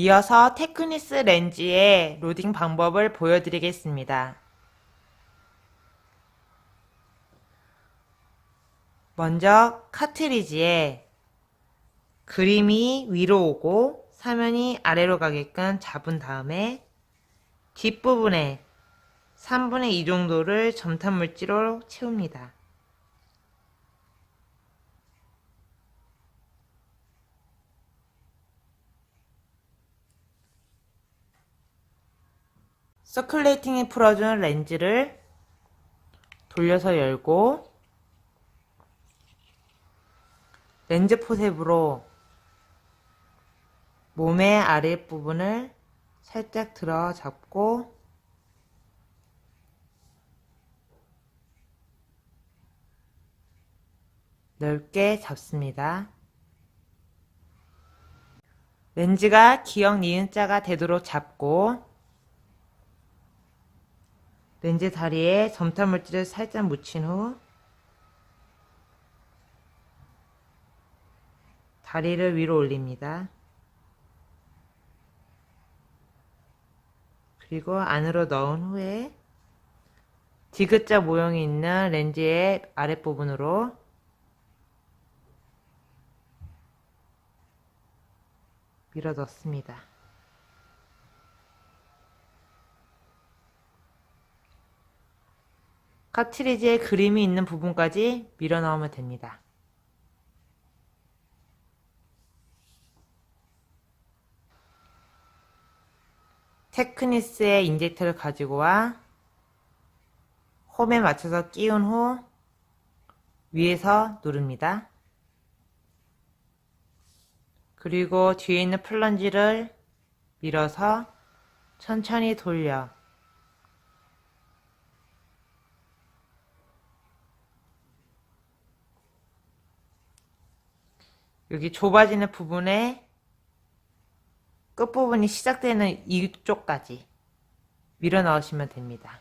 이어서 테크니스 렌즈의 로딩 방법을 보여드리겠습니다. 먼저 카트리지에 그림이 위로 오고 사면이 아래로 가게끔 잡은 다음에 뒷부분에 3분의 2 정도를 점탄 물질로 채웁니다. 서큘레이팅에 풀어준 렌즈를 돌려서 열고 렌즈 포셉으로 몸의 아랫부분을 살짝 들어 잡고 넓게 잡습니다. 렌즈가 기역 니은자가 되도록 잡고 렌즈 다리에 점탄 물질을 살짝 묻힌 후 다리를 위로 올립니다. 그리고 안으로 넣은 후에 디귿자 모형이 있는 렌즈의 아랫부분으로 밀어 넣습니다. 카트리지에 그림이 있는 부분까지 밀어 넣으면 됩니다. 테크니스의 인젝터를 가지고 와 홈에 맞춰서 끼운 후 위에서 누릅니다. 그리고 뒤에 있는 플런지를 밀어서 천천히 돌려 여기 좁아지는 부분에 끝부분이 시작되는 이쪽까지 밀어 넣으시면 됩니다.